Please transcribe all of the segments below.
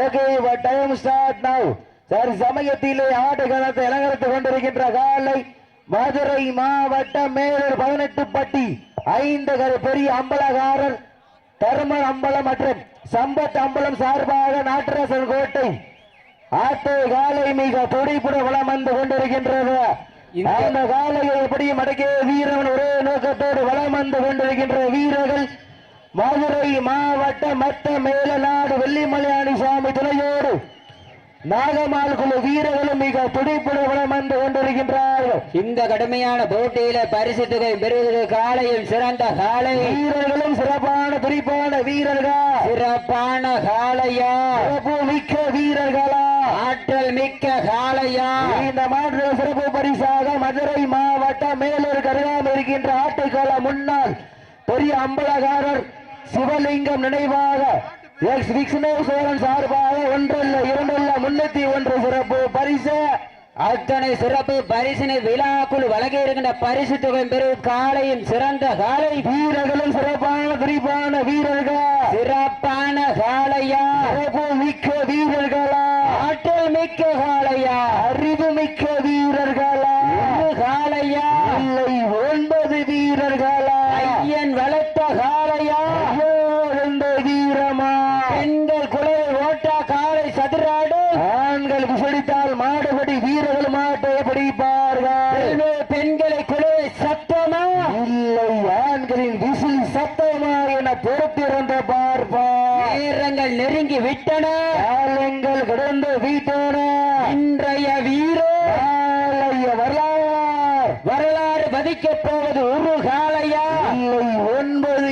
Okay time start now சரி சமயத்திலே ஆடுகளத்தை இளங்கரத்து கொண்டிருக்கின்ற காலை மதுரை மாவட்டம் மேலூர் பதினெட்டு பட்டி ஐந்து கரு பெரிய அம்பலகாரர் தர்ம அம்பலம் மற்றும் சம்பத் அம்பலம் சார்பாக நாட்டரசன் கோட்டை. ஆட்டோ காலை மிக துடிப்புடன் வளம் வந்து கொண்டிருக்கின்றது. இந்த- காலையை எப்படியும் அடக்கிய வீரன் ஒரே நோக்கத்தோடு வளம் வந்து கொண்டிருக்கின்ற வீரர்கள் மதுரை மாவட்ட மத்த மேலநாடு வெள்ளிமலையாணி சாமி துணையோடு நாகமால் குழு வீரர்களும் மிக துடிப்புடன் வந்து கொண்டிருக்கின்றார்கள். இந்த கடுமையான போட்டியில பரிசு தொகை பெறுவது காலையில் சிறந்த காலை. வீரர்களும் சிறப்பான துடிப்பான வீரர்கள்? சிறப்பான காளையா சிறப்பு மிக்க வீரர்களா? ஆற்றல் மிக்க காளையா இந்த மாற்று சிறப்பு பரிசாக மதுரை மாவட்டம் மேலூர் கருகாமல் இருக்கின்ற ஆட்டுக்கால முன்னாள் பெரிய அம்பலகாரர் சிவலிங்கம் நினைவாக. எக்ஸ் விக்னேஸ்வரன் சார்பாக ஒன்றல்ல இரண்டல்ல முன்னூத்தி ஒன்று சிறப்பு பரிசு. அத்தனை சிறப்பு பரிசினை விழாக்குள் வழங்கி இருக்கின்ற பரிசு தொகை பெறுவது காலையின் சிறந்த காலை. வீரர்களும் சிறப்பான குறிப்பான வீரர்கள். சிறப்பான சிறப்பு மிக்க வீரர்களா. ஆற்றல் மிக்க காளையா அறிவு மிக்க வீரர்களா ஒரு காளையா இல்லை ஒன்பது வீரர்களா ஐயன் வளர்த்த காளையா ஐயோ, இந்த வீரமா பெண்கள் குலை ஓட்டா காளை சதுராடு ஆண்கள் விசடித்தால் மாடுபடி வீரர்கள் மாட்டை பிடிப்பார்கள் பெண்களை குலை சத்தமா இல்லை ஆண்களின் விசில் சத்தமா என பொறுத்திருந்த பார்ப்பார் நேரங்கள் நெருங்கி விட்டன காலங்கள் கடந்து வீட்டோன இன்றைய வீரோ நாளைய வரலாறு வரலாறு பதிக்கப் போவது ஒரு காளையா இல்லை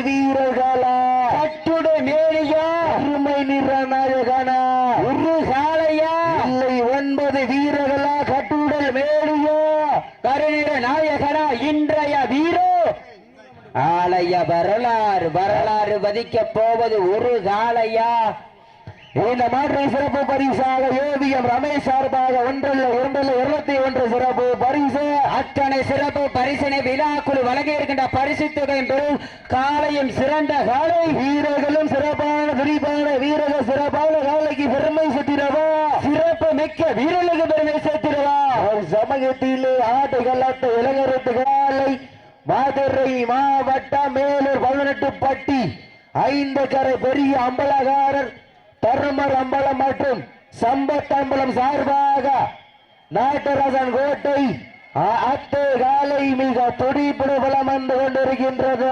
வீரர்களா? கட்டுடு மேலியா அருமை நிற நாயகனா ஒரு காளையா இல்லை ஒன்பது வீரர்களா? கட்டுடல் மேடியோ கருநிற நாயகனா? இன்றைய வீரோ? ஆலய வரலாறு வரலாறு பதிக்கப் போவது ஒரு காளையா இந்த மாற்றை சிறப்பு பரிசாக ஓவியம் ரமேஷ் சார்பாக ஒன்றல்ல இரண்டல்ல இருபத்தி ஒன்று சிறப்பு பரிசு. அத்தனை சிறப்பு பரிசினை விழாக்குழு வழங்கி இருக்கின்ற பரிசு தொகை பெறும் காளையும் சிறந்த காளை வீரர்களும் சிறப்பான துடிப்பான வீரர்கள் சிறப்பான காலைக்கு பெருமை சுத்திரவா சிறப்பு மிக்க வீரர்களுக்கு பெருமை சேர்த்திடவா? ஒரு சமயத்திலே அட்ட இளைஞரத்து காலை மதுரை மாவட்டம் மேலூர் பதினெட்டு பட்டி ஐந்து கரை பெரிய அம்பலகாரர் தருமர் அம்பலம் மற்றும் சம்பத் அம்பலம் சார்பாக நாட்டரசன் கோட்டை அத்தை காலை மிக துடிப்புடு பலம் வந்து கொண்டிருக்கின்றது.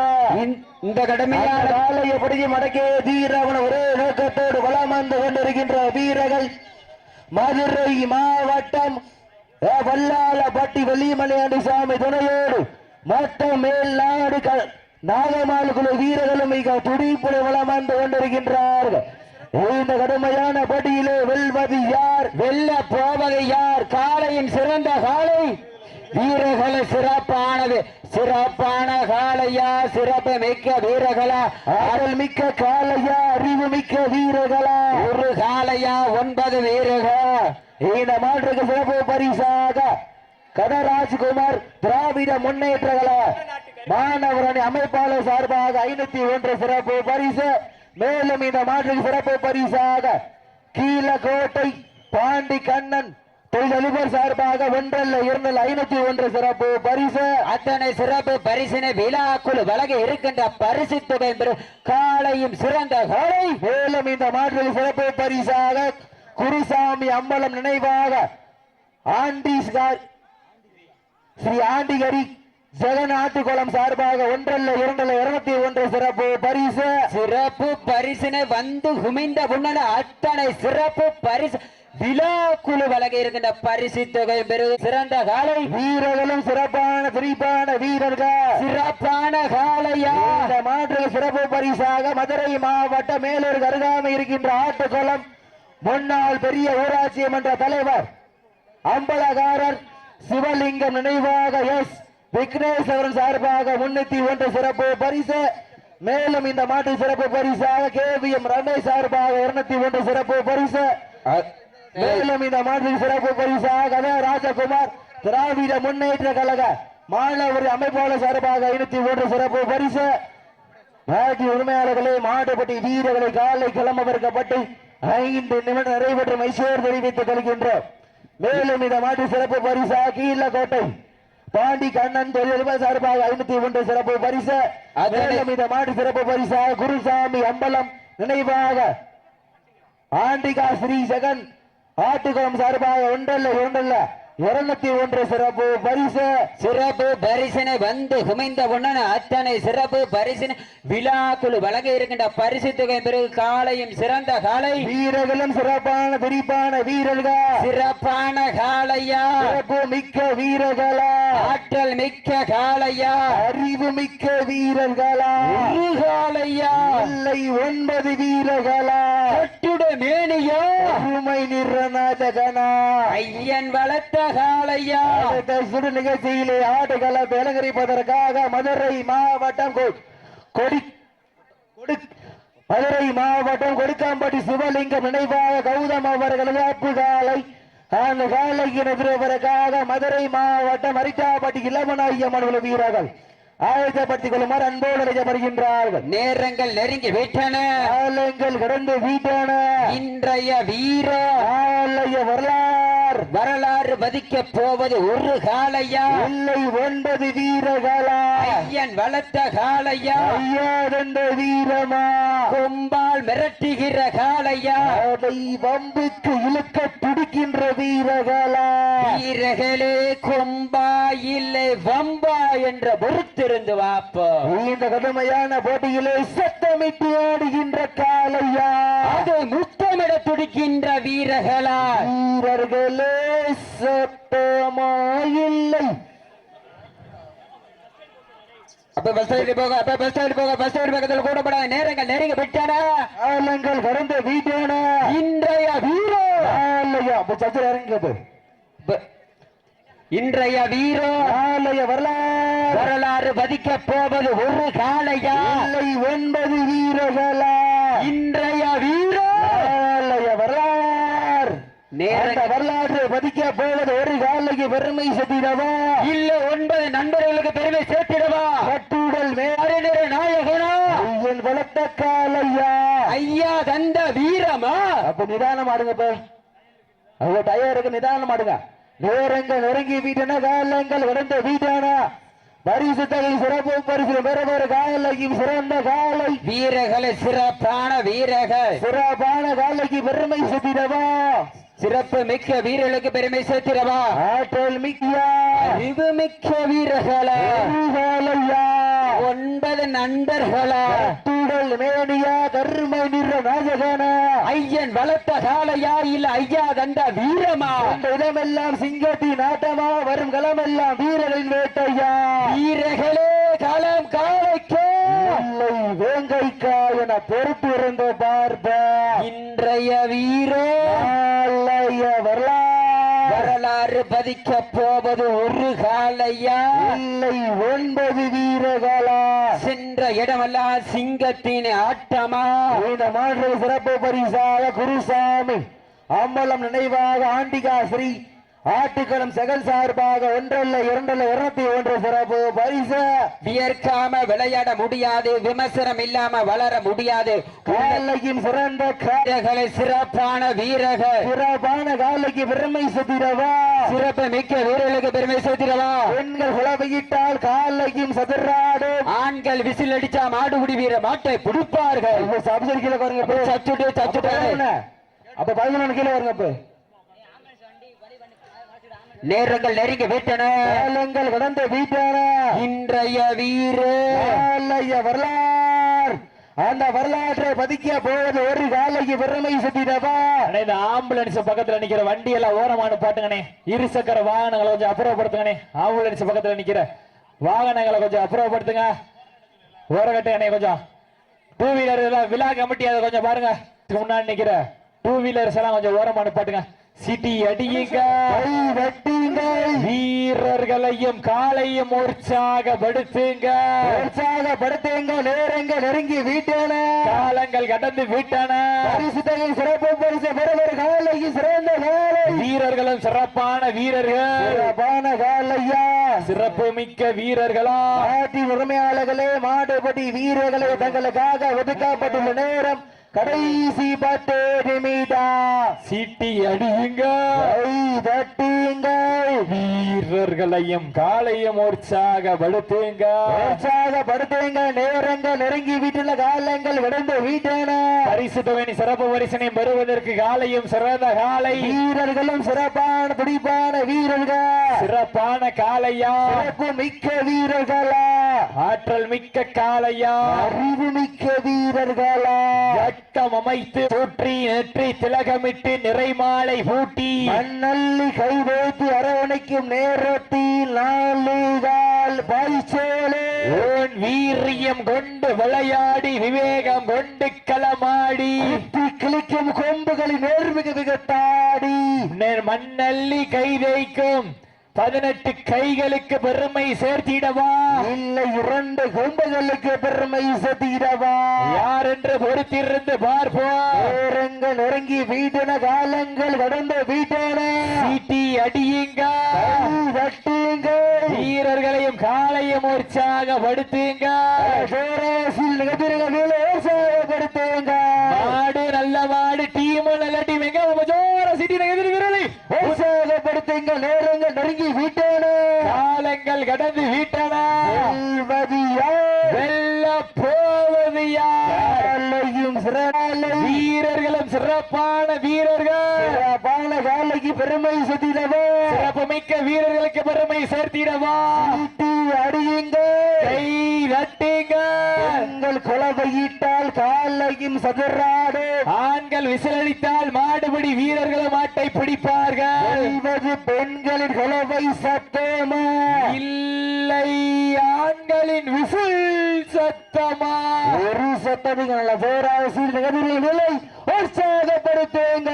இந்த- கடுமையான காலை எப்படி மடக்கே தீரவன் ஒரே நோக்கத்தோடு வளம் வந்து கொண்டிருக்கின்ற வீரர்கள். மதுரை மாவட்டம் அஹ், வல்லாளப்பட்டி வெள்ளிமலையாண்டி சாமி துணையோடு மற்ற மேல் நாடு நாகமால் குழு வீரர்களும் மிக துடிப்புடு வளம் வந்து கொண்டிருக்கின்றார்கள். இந்த கடுமையான போட்டியிலே வெல்வது யார்? வெல்ல போவது யார்? காளையின் சிறந்த காளை வீரகல சிறப்பானது. சிறப்பான காலையா சிறப்பு மிக்க வீரர்களா ஆடல் மிக்க காலையா அறிவு மிக்க வீரர்களா. ஒரு காலையா ஒன்பது வீரர்கள். இந்த மாற்றுக்கு சிறப்பு பரிசாக கதராஜ்குமார் திராவிட முன்னேற்ற மாணவரணி அமைப்பாளர் சார்பாக ஐநூத்தி ஒன்று சிறப்பு பரிசு. மேலும் இந்த மாற்றுக்கு சிறப்பு பரிசாக கீழக்கோட்டை பாண்டி கண்ணன் தொழிலதிபர் சார்பாக ஒன்றல்ல இரண்டல் ஐநூத்தி ஒன்று சிறப்பு பரிசு. அத்தனை சிறப்பு பரிசினை விழாக்குழு வழங்க இருக்கின்ற பரிசு தொகை பெறும் காளையும் சிறந்த காளை மேலும் இந்த மாற்றுக்கு சிறப்பு பரிசாக குருசாமி அம்பலம் நினைவாக ஆண்டீஸ்கார் ஸ்ரீ ஆண்டிகரி ஜெகநாட்டுக்குளம் சார்பாக ஒன்றல்ல இரண்டல்ல இருநூத்தி ஒன்று சிறப்பு பரிசு. சிறப்பு பரிசினை வந்து குமிந்த முன்னணி அத்தனை சிறப்பு பரிசு. விழாக்குழு வழங்க இருக்கின்ற பரிசு தொகை பெறுவது சிறந்த காளை வீரர்களும் சிறப்பான துடிப்பான வீரர்கள்? சிறப்பான காளையா இந்த சிறப்பு பரிசாக மதுரை மாவட்ட மேலூர் அருகாமை இருக்கின்ற ஆட்டுக்குளம் முன்னாள் பெரிய ஊராட்சி மன்ற தலைவர் அம்பலகாரர் சிவலிங்கம் நினைவாக எஸ். விக்னேஸ்வரன் சார்பாக முன்னூத்தி ஒன்று சிறப்பு பரிசு. மேலும் இந்த மாட்டு சிறப்பு பரிசாக கேவிஎம் ரமேஷ் சார்பாக இருநூத்தி ஒன்று சிறப்பு பரிசு. மேலும் இந்த மாட்டு சிறப்பு பரிசாக ராஜகுமார் திராவிட முன்னேற்ற கழக மாணவர் அமைப்பாளர் சார்பாக ஐநூத்தி ஒன்று சிறப்பு பரிசு. நாட்டு உரிமையாளர்களே மாடுபட்டி வீரர்களை காலை கிளம்ப விற்கப்பட்டு ஐந்து நிமிடம் நிறைவேற்ற மைசூர் தெரிவித்துக் கொள்கின்றோம். மேலும் இந்த மாட்டு சிறப்பு பரிசா கீழக்கோட்டை பாண்டி கண்ணன் தொழில் சார்பாக ஐநூத்தி ஒன்று சிறப்பு பரிசு. மேலும் இந்த மாட்டு சிறப்பு பரிசா குருசாமி அம்பலம் நினைவாக ஆண்டிகா ஸ்ரீ ஜெகன் ஆட்டுக்குளம் சார்பாக ஒன்றல்ல இரண்டல்ல. இருநூத்தி ஒன்று சிறப்பு பரிசு. சிறப்பு பரிசினை வந்து குமைந்த உடனே அத்தனை சிறப்பு பரிசினை விழாக்குழு வழங்க இருக்கின்ற பரிசு தொகை பிறகு காலையும் சிறந்த காலை. வீரர்களும் சிறப்பான துடிப்பான வீரர்கள். சிறப்பான காலையா? சிறப்பு மிக்க வீரர்களா? ஆற்றல் மிக்க காலையா? அறிவு மிக்க வீரர்களா? காலையா? இல்லை ஒன்பது வீரர்களா? கட்டுட மேனியா அருமை நிறநாதகனா ஐயன் வளர்த்த காலையா சுடு நிகழ்ச்சியிலே ஆடுகளை அலங்கரிப்பதற்காக மதுரை மாவட்டம் கொடி மதுரை மாவட்டம் கொடுக்காம்பட்டி சிவலிங்கம் நினைவாக கௌதம் அவர்களது அப்பு காலை அந்த காலைக்கு எதிர்ப்பதற்காக மதுரை மாவட்டம் அரிட்டாப்பட்டி இளமநாயம்மன் உள்ள வீரர்கள். ஆயத்தப்படுத்திக் கொள்ளுமாறு அன்போடு அழைக்கப்படுகின்றார்கள். நேரங்கள் நெருங்கி விட்டன. காலங்கள் கடந்து வீட்டான. இன்றைய வீர. ஆலய வரலாறு. வரலாறு பதிக்க போவது ஒரு காலையா? இல்லை ஒன்பது வீரர்களா ஐயன் வளர்த்த காலையா? ஐயாதண்ட வீரமா? கொம்பால் மிரட்டுகிற காலையா? அதை வம்புக்கு இழுக்க துடிக்கின்ற வீரர்களா வீரர்களே கொம்பா இல்லை வம்பா என்ற பொறுத்திருந்து வாப்போ. இந்த கடுமையான போட்டியிலே சத்தமிட்டு ஆடுகின்ற காலையா? அது முத்தமிட துடிக்கின்ற வீரர்களா? வீரர்களே சத்தமா இல்லை அப்ப பஸ் ஸ்டாண்ட் போக அப்ப பஸ் ஸ்டாண்ட் போக பஸ் ஸ்டாண்ட் பக்கத்துல கூடப்படாத நேரங்கள் நெருங்கி விட்டன காலங்கள் கடந்த வீட்டான? இன்றைய வீரோ? ஆலயா அப்ப சத்திர இறங்கியது ப- இன்றைய வீரோ? ஆலய வரலாறு. வரலாறு பதிக்க போவது ஒரு காலையா? இல்லை ஒன்பது வீரர்களா? இன்றைய வீரோ? நேர- வரலாற்றை பதிக்க போவது ஒரு காலைக்கு பெருமை செத்திடவா இல்ல ஒன்பது நண்பர்களுக்கு பெருமை சேர்த்திடவா? கட்டுடல் அறிஞர் நாயகனா? ஐயன் வளர்த்த காலையா? ஐயா தந்த வீரமா? அப்ப நிதானம் ஆடுங்க இப்ப. அவங்க டயருக்கு நிதானம் ஆடுங்க. நேரங்கள் நெருங்கி வீட்டன காலங்கள் கடந்த வீட்டான பரிசு தகை சிறப்பு பரிசு பெற பெற காலைக்கும் சிறந்த காலை. வீரர்களே சிறப்பான வீரர்கள். சிறப்பான காலைக்கு பெருமை செத்திடவா சிறப்பு மிக்க வீரர்களுக்கு பெருமை சேர்த்திடவா? ஆற்றல் மிக்கியா அறிவு மிக்க வீரர்களா. ஒன்பது நண்பர்களா. கட்டுடல் மேனியா கருமை நிற நாயகனா. ஐயன் வளர்த்த காலையா இல்ல ஐயா தந்த வீரமா? இடமெல்லாம் சிங்கத்தி நாட்டமா வரும் களமெல்லாம் வீரரின் வேட்டையா? வீரர்களே களம் காலைக்கே இல்லை வேங்கைக்கா என பொறுப்பு இருந்த பார்ப்ப இன்றைய வீரோ. வரலாறு. வரலாறு பதிக்க போவது ஒரு காலையா? இல்லை ஒன்பது வீரர்களா சென்ற இடமெல்லாம் சிங்கத்தின் ஆட்டமா? இந்த மாற்று சிறப்பு பரிசாக குருசாமி அம்பலம் நினைவாக ஆண்டிகா ஸ்ரீ ஆட்டுக்களம் செகல் சார்பாக ஒன்றல்ல இரண்டல்ல இருநூத்தி ஒன்று சிறப்பு. பரிசு. வியர்க்காம விளையாட முடியாது விமர்சனம் இல்லாம வளர முடியாது. காலையும் சிறந்த கா- வீரர்களை சிறப்பான வீரர்கள். சிறப்பான காலைக்கு பெருமை சுத்திரவா சிறப்பு மிக்க வீரர்களுக்கு பெருமை சேர்த்திடவா பெண்கள் குலவையிட்டால் காலையும் சதுராடும். ஆண்கள் விசில் அடிச்சா மாடுபிடி வீர மாட்டை பிடிப்பார்கள். சப்ஜெக்ட் கீழே பாருங்க. சச்சுட்டு சச்சுட்டு. அப்ப பதினொன்று கீழே வருங்க இப்ப நேரங்கள் நெருங்கி விட்டன. காலங்கள் கடந்த வீட்டான. இன்றைய வீர. வரலாறு அந்த வரலாற்றை பதிக்க போவது ஒரு காலைக்கு பெருமை சுத்திடவா அண்ணே, இந்த ஆம்புலன்ஸ் பக்கத்துல நிக்கிற வண்டி எல்லாம் ஓரமான பாட்டுங்கண்ணே இரு சக்கர வாகனங்களை கொஞ்சம் அப்புறப்படுத்துங்கண்ணே ஆம்புலன்ஸ் பக்கத்துல நிக்கிற வாகனங்களை கொஞ்சம் அப்புறப்படுத்துங்க. ஓரகட்டுங்கண்ணே கொஞ்சம். டூ வீலர் எல்லாம் விழா கமிட்டி அதை கொஞ்சம் பாருங்க. முன்னாடி நிக்கிற டூ வீலர்ஸ் எல்லாம் கொஞ்சம் ஓரமான பாட்டுங்க சிட்டி அடியுங்க. கை வெட்டுங்கள் வீரர்களையும் காலையும் உற்சாகப்படுத்துங்க. உற்சாகப்படுத்துங்க நேரங்க நெருங்கி வீட்டான. காலங்கள் கடந்து விட்டன. பரிசு தொகை சிறப்பு பரிசு பெறுவர் காலைக்கு சிறந்த காலை வீரர்களும் சிறப்பான வீரர்கள். சிறப்பான காலையா சிறப்பு மிக்க வீரர்களா. நாட்டின் உரிமையாளர்களே மாடுபடி வீரர்களே தங்களுக்காக ஒதுக்கப்பட்டுள்ள நேரம் கடைசி பத்து நிமிடம் சீட்டி அடியுங்க. வீரர்களையும் காலையும் உற்சாகப்படுத்துங்க உற்சாகப்படுத்துங்க. நேரங்கள் நெருங்கி வீட்டுல காலங்கள் கடந்து வீட்டான. பரிசு தொகை சிறப்பு பரிசனை பெறுவதற்கு காலையும் சிறந்த காலை வீரர்களும் சிறப்பான துடிப்பான வீரர்கள். சிறப்பான காலையா சிறப்பு மிக்க வீரர்களா. ஆற்றல் மிக்க காலையா அறிவு மிக்க வீரர்களா? வட்டம் அமைத்து சுற்றி நெற்றி திலகமிட்டு நிறைமாலை பூட்டி. மண்ணள்ளி கை வைத்து அரவணைக்கும் நேரத்தில் நாளுகால் ஓன் வீரியம் கொண்டு விளையாடி விவேகம் கொண்டு களமாடி. குத்தி கிழிக்கும் கொம்புகளின் நேர்மிகு நெ- மண்ணள்ளி கை வைக்கும். பதினெட்டு கைகளுக்கு பெருமை சேர்த்திடவா? இல்லை இரண்டு கொம்புகளுக்கு பெருமை சதிரவா யார் என்று பொறுத்திருந்து பார்ப்போம். நேரங்கள் நெருங்கி வீட்டின காலங்கள் கடந்த வீட்டான. சீட்டி அடியுங்க. தட்டுங்கள் வீரர்களையும் காலையும் உற்சாகப்படுத்துங்க உற்சாகப்படுத்துங்க. மாடு நல்ல மாடு டீம் நல்ல டீம் எங்க நம்ம ஜோர சிட்டி எதிர் உற்சாகப்படுத்துங்க நேரங்கள் நெருங்கி வீட்டான. காலங்கள் கடந்து விட்டன. வெல்ல போவது யார் காலையும் சிறலை வீரர்களும் சிறப்பான வீரர்கள். பால காலைக்கு பெருமை சதிரவா சிறப்பு மிக்க வீரர்களுக்கு பெருமை சேர்த்திடவா? அடியுங்க கை தட்டுங்க குலவையிட்டால் காலையும் சதுராடு ஆண்கள் விசிலடித்தால் மாடுபிடி வீரர்களும் மாட்டை பிடிப்பார்கள். பெண்களின் குலவை சத்தமா? இல்லை ஆண்களின் விசில் சத்தமா? ஒரு சத்தமிங்க நல்ல விலை உற்சாகப்படுத்துங்க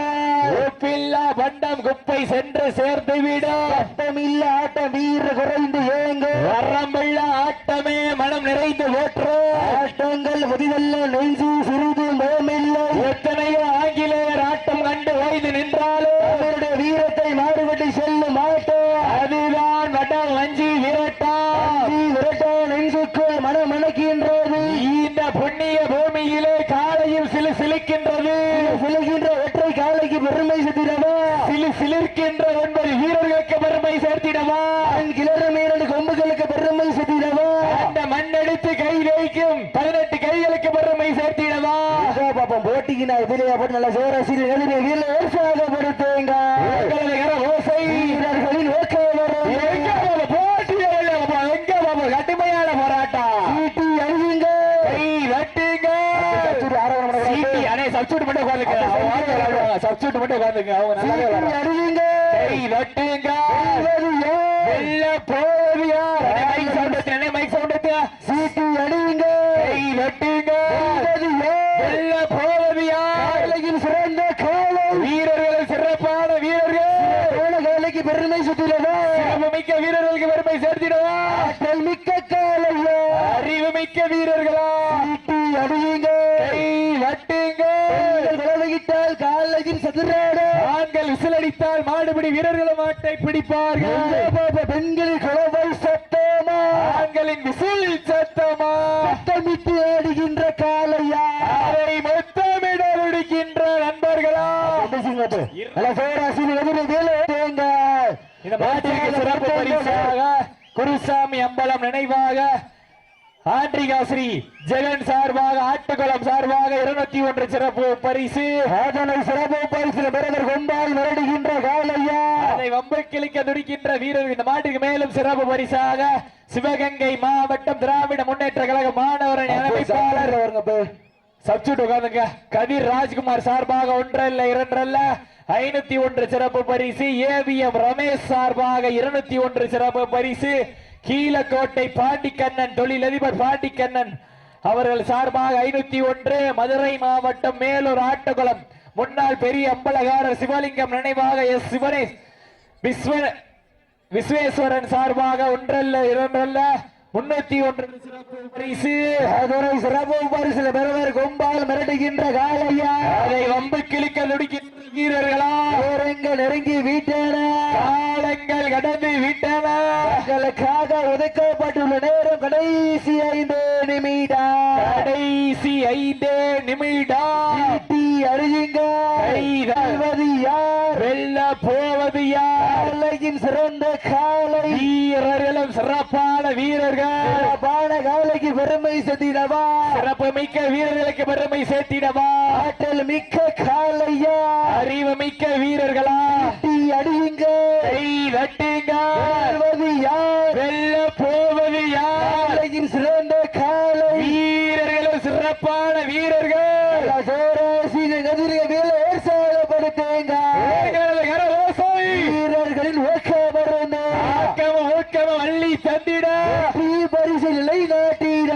உப்பில்லா பண்டம் குப்பை சென்று சேர்த்து விடும் சத்தமில்ல ஆட்டம் வீர குறைந்து ஏங்க வரம்புள்ள ஆட்டமே மனம் நிறைந்து ஓற்று ஆட்டங்கள் புதிதல்ல நெஞ்சு சிறிது மோமில்லை எத்தனையோ ஆங்கிலேயர் ஆட்டம் கண்டு ஓய்ந்து நின்றாலும் அவருடைய வீரத்தை மாறுபட்டு செல்லும் ஆட்டம் அதுதான் வடம் வஞ்சி விரட்டா அஞ்சி விரட்டா நெஞ்சுக்கு மனம் மணக்கின்றது இந்த புண்ணிய பூமியிலே காலையில் சிலு சிலிக்கின்றது விழுகின்ற ஒற்றை காலைக்கு பெருமை சத்திரவா சிலு சிலிர்க்கின்ற ஒன்பது வீரர்களுக்கு பெருமை சேர்த்திடவா கிளற மேலடு கொம்புகளுக்கு பெருமை சத்திரவா அந்த மண்ணெடுத்து கை வைக்கும் பதினெட்டு கைகளுக்கு பெருமை சேர்த்திடவா பாப்பம் போட்டிக்கு நான் எதிரே போட்டு நல்ல சோரசில் எதிரே வீர உற்சாகப்படுத்துங்க உங்களது கர ஓசை வீரர்களின் ஊக்கம் எங்க பாபு போட்டியே இல்லை பாபு. எங்க பாபு கடுமையான போராட்டம் சீட்டி அழியுங்க கை வெட்டுங்க சத்துரு ஆரோகணம் சீட்டி அடே சப்ஸ்டியூட் மட்டும் உட்காந்துங்க அவங்க வாங்க சப்ஸ்டியூட் மட்டும் உட்காந்துங்க அவங்க விளையாடுவாங்க அழியுங்க கை வெட்டுங்க. யார் அடே, மைக் சவுண்ட் அடே, மைக் சவுண்ட் சீட்டி அழியுங்க கை வெட்டுங்க. போவது யார் காலையில் சிறந்த காலை வீரர்கள் சிறப்பான வீரர்கள் காலைக்கு பெருமை மிக்க வீரர்களுக்கு பெருமை சேர்த்திடவா? மிக்க காலையா. அறிவு மிக்க வீரர்களா? விசிலடித்தால் மாடுபிடி வீரர்களும் மாட்டை பிடிப்பார்கள். பெண்களின் குழவை சத்தமா? ஆண்களின் விசில் சத்தமா? சத்தமிட்டு ஆடுகின்ற காலையா அதை மொத்தமிட விடுக்கின்ற நண்பர்களா? இந்த மாட்டிற்கு சிறப்பு பரிசாக குருசாமி அம்பலம் நினைவாக ஆண்டிகா ஸ்ரீ ஜெகன் சார்பாக ஆட்டுக்குளம் சார்பாக இருநூத்தி ஒன்று சிறப்பு பரிசு. அதனை சிறப்பு பரிசில் பிறகு கொண்டால் மிரடுகின்ற காலையா. அதை வம்பு கிழிக்க துடிக்கின்ற வீரர்கள் இந்த மாட்டுக்கு மேலும் சிறப்பு பரிசாக சிவகங்கை மாவட்டம் திராவிட முன்னேற்ற கழக மாணவரணி அமைப்பாளர் சப்ஸ்டியூட் உட்காந்துங்க கதிர் ராஜ்குமார் சார்பாக ஒன்றல்ல இரண்டல்ல. ஐநூத்தி ஒன்று சிறப்பு பரிசு. ஏவிஎம் ரமேஷ் சார்பாக இருநூத்தி ஒன்று சிறப்பு பரிசு. கீழக்கோட்டை பாண்டிக்கண்ணன் தொழிலதிபர் பாண்டிக்கண்ணன் அவர்கள் சார்பாக ஐநூத்தி ஒன்று. மதுரை மாவட்டம் மேலூர் ஆட்டுக்குளம். முன்னாள் பெரிய அம்பலகாரர் சிவலிங்கம் நினைவாக எஸ். சிவனேஷ். விஸ்வ விஸ்வேஸ்வரன் சார்பாக ஒன்றல்ல இரண்டல்ல. முன்னூத்தி ஒன்று சிறப்பு பரிசு. அதனை சிறப்பு பரிசில் பிறவர் கொம்பால் மிரடுகின்ற காலையா அதை வம்பு கிழிக்க துடிக்கின்ற வீரர்களா. நேரங்கள் நெருங்கி வீட்டேன. காலங்கள் கடந்து விட்டன. தங்களுக்காக ஒதுக்கப்பட்டுள்ள நேரம் கடைசி ஐந்து நிமிடம். கடைசி ஐந்து நிமிடம். வெல்வது யார்? வெல்ல போவது யார்? காலையின் சிறந்த காலை. வீரர்களும் சிறப்பான வீரர்கள். சிறப்பான காலைக்கு பெருமை செத்திடவா சிறப்பு மிக்க வீரர்களுக்கு பெருமை சேர்த்திடவா? ஆற்றல் மிக்க காலையா? அறிவு மிக்க வீரர்களா? அடியுங்க. வெல்ல போவது யார் காலையின் சிறந்த காலை வீரர்களும் சிறப்பான வீரர்கள் உற்சாகப்படுத்துங்க வீரர்களது கரவோசை. வீரர்களின் ஊக்கமருந்து ஆக்கமும் ஊக்கமும் அள்ளி தந்திட பரிசு நிலை நாட்டிட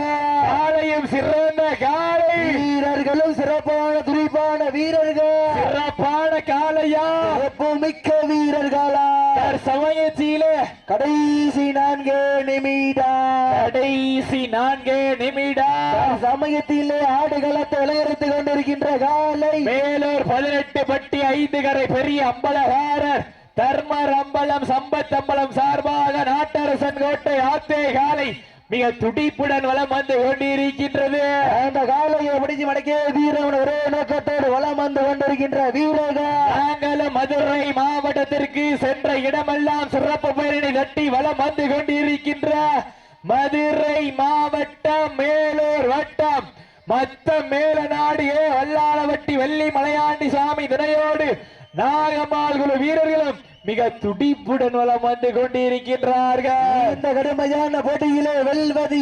காலையும் சிறந்த காலை வீரர்களும் சிறப்பான துடிப்பான வீரர்கள் சிறப்பான காலையா சிறப்பு மிக்க வீரர்களா சமயத்திலே கடைசி நிமிடம் கடைசி நான்கு நிமிடம் சமயத்திலே ஆடுகளத்தை இளையறுத்துக் கொண்டிருக்கின்ற காலை. மேலூர் பதினெட்டு பட்டி ஐந்து கரை பெரிய அம்பலகாரர் தர்மர் அம்பலம் சம்பத் அம்பலம் சார்பாக நாட்டரசன் கோட்டை ஆத்தே காலை. மிக துடிப்புடன் வலம் வந்து கொண்டிருக்கின்றது அந்த காலையை பிடிச்சு மடக்கிய வீரன் ஒரே நோக்கத்தோடு வலம் வந்து கொண்டிருக்கின்ற வீரர்கள். நாங்களும் மதுரை மாவட்டத்திற்கு சென்ற இடமெல்லாம் சிறப்பு பேரணி தட்டி வலம் வந்து கொண்டிருக்கின்ற மதுரை மாவட்டம் மேலூர் வட்டம். மத்த மேல நாடு ஏ வல்லாளவட்டி வெள்ளி மலையாண்டி சாமி துணையோடு நாகம்மாள் குழு வீரர்களும் மிக துடிப்புடன் வலம் வந்து கொண்டிருக்கின்றார்கள். இந்த கடுமையான போட்டியிலே வெல்வது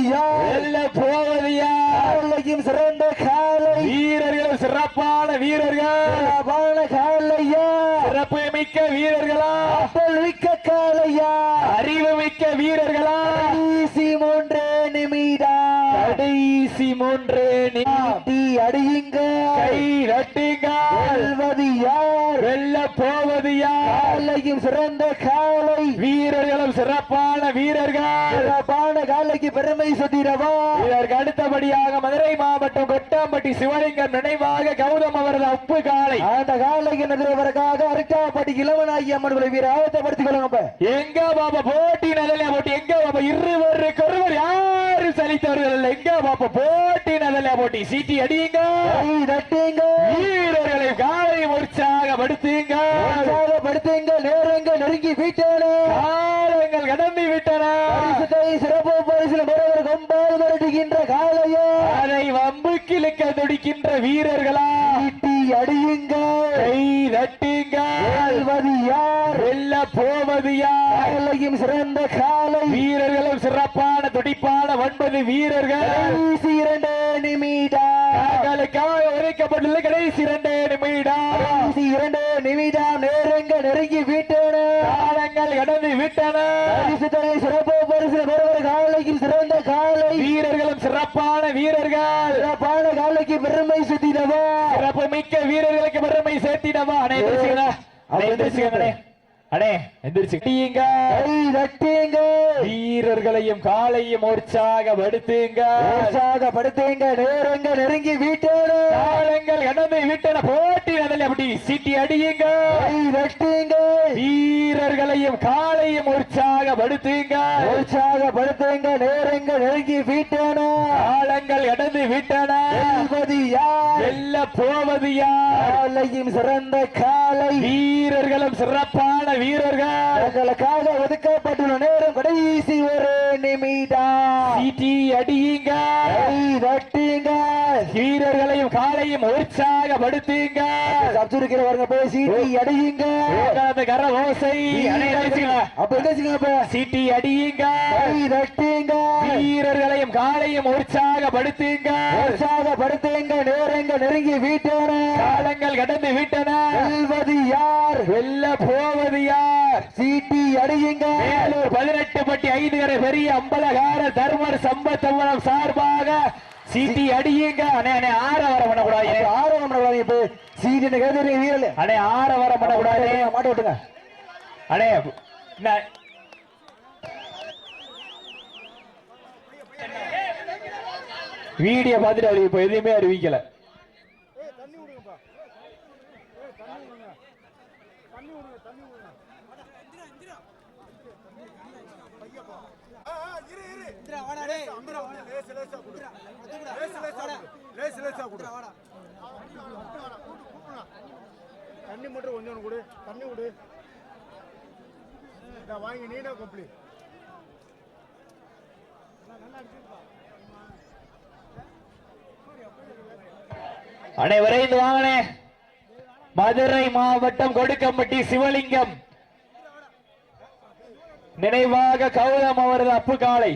வெல்ல போவது யார்? காலையும் சிறந்த காலை. வீரர்கள் சிறப்பான வீரர்கள். சிறப்பான காலையா? சிறப்பு மிக்க வீரர்களா? மிக்க காலையா? அறிவு மிக்க வீரர்களா? மூன்று நிமிடம் கடைசி மூன்று நிமிடம். டீ அடியுங்க. கை தட்டுங்க வெல்வது யார்? வெல்ல போவது யார்? காலையும் சிறந்த காலை. வீரர்களும் சிறப்பான வீரர்கள். சிறப்பான காலைக்கு பெருமை சுத்திரவா இதற்கு அடுத்தபடியாக மதுரை மாவட்டம் கொட்டாம்பட்டி சிவலிங்கம் நினைவாக கௌதம் அவரது உப்பு காலை. அந்த காலைக்கு நடுவதற்காக அரிட்டாப்பட்டி இளவனாகி அம்மன் குழு வீர ஆயத்தப்படுத்திக் கொள்ளுங்க அப்ப. எங்க பாப்பா போட்டி நல்ல போட்டி? எங்க பாப்பா இருவருக்கு ஒருவர் யாரு? சலித்தவர்கள் இல்லை. எங்க பாப்பா போட்டி நல்ல போட்டி. சீட்டி அடியுங்க. தட்டுங்க. வீரர்களை காலை உற்சாகப்படுத்துங்க உற்சாகப்படுத்துங்க நேரங்க நெருங்கி வீட்டான. காலங்கள் கடந்து விட்டன. சிறப்பு பரிசில் பெறுவதற்கு ஒன்பது மிரட்டுகின்ற காலையோ. அதை வம்புக்கு இழுக்க துடிக்கின்ற வீரர்களா. ஈட்டி அடியுங்க. கை தட்டுங்க. யார்? வெல்ல போவது யார்? காலையும் சிறந்த காலை. வீரர்களும் சிறப்பான துடிப்பான ஒன்பது வீரர்கள். கடைசி இரண்டு நிமிடம். கடைசி இரண்டு நிமிடம். கடைசி இரண்டு நிமிடம். நேரங்க நெருங்கி வீட்டான. காலங்கள் கடந்து விட்டன. பரிசு தொகை சிறப்பு பரிசில் பெறுவர் காலைக்கும் சிறந்த காலை. வீரர்களும் சிறப்பான வீரர்கள். சிறப்பான காலைக்கு பெருமை சுத்திடவா சிறப்பு மிக்க வீரர்களுக்கு பெருமை சேர்த்திடவா அடே எந்திரிச்சுங்கடா அடே எந்திரிச்சுங்கடே அடே எந்திரிச்சு. டீங்க கை தட்டுங்க வீரர்களையும் காலையும் உற்சாகப்படுத்துங்க உற்சாகப்படுத்துங்க நேரங்க நெருங்கி வீட்டான காலங்கள் கடந்து விட்டன போட்டி அதில் அப்படி சீட்டி அடியுங்க வீரர்களையும் காலையும் உற்சாகப்படுத்துங்க உற்சாகப்படுத்துங்க நேரங்க நெருங்கி வீட்டான. காலங்கள் கடந்து விட்டன. வெல்ல போவது யார்? காலையும் சிறந்த காலை வீரர்களும் சிறப்பான வீரர்கள். ஒதுக்கப்பட்டுள்ள நேரம் கடைசி ஒரு நிமிடம் சீட்டி அடியுங்க. தட்டுங்க. வீரர்களையும் காலையும் உற்சாகப்படுத்துங்க. சப்சுருக்கிற வரங்க போய் சீட்டி அடியுங்க. கர ஓசை. அப்ப என்ன சீட்டி அடியுங்க. தட்டுங்க. வீரர்களையும் காலையும் உற்சாகப்படுத்துங்க. உற்சாகப்படுத்துங்க நேரங்க நெருங்கி வீட்டான காலங்கள் கடந்து விட்டன. வெல்வது யார்? வெல்ல போவது யார்? சீட்டி அடியுங்க. மேலூர் பதினெட்டு பட்டி ஐந்து கரை பெரிய அம்பலகார தர்மர் சம்பத்தம்பலம் சார்பாக சீட்டி அடியுங்க. அண்ணே அண்ணே ஆரவாரம் பண்ணக்கூடாது. அப்ப ஆர்வம் பண்ணக்கூடாது இப்ப சீட்டி கேட்டு வீரல். அண்ணே ஆரவாரம் பண்ணக்கூடாது. மாட்ட விட்டுங்க. அண்ணே என்ன வீடியோ பார்த்துட்டு அவர் இப்ப எதுவுமே அறிவிக்கல. தண்ணி மட்டும் கொஞ்சம் கொடு தண்ணி கொடு இந்தா வாங்கி நீனே கம்ப்ளீட் அணை இந்த வாங்கினேன் மதுரை மாவட்டம் கொடுக்கம்பட்டி சிவலிங்கம். நினைவாக கௌதம் அவரது அப்பு காலை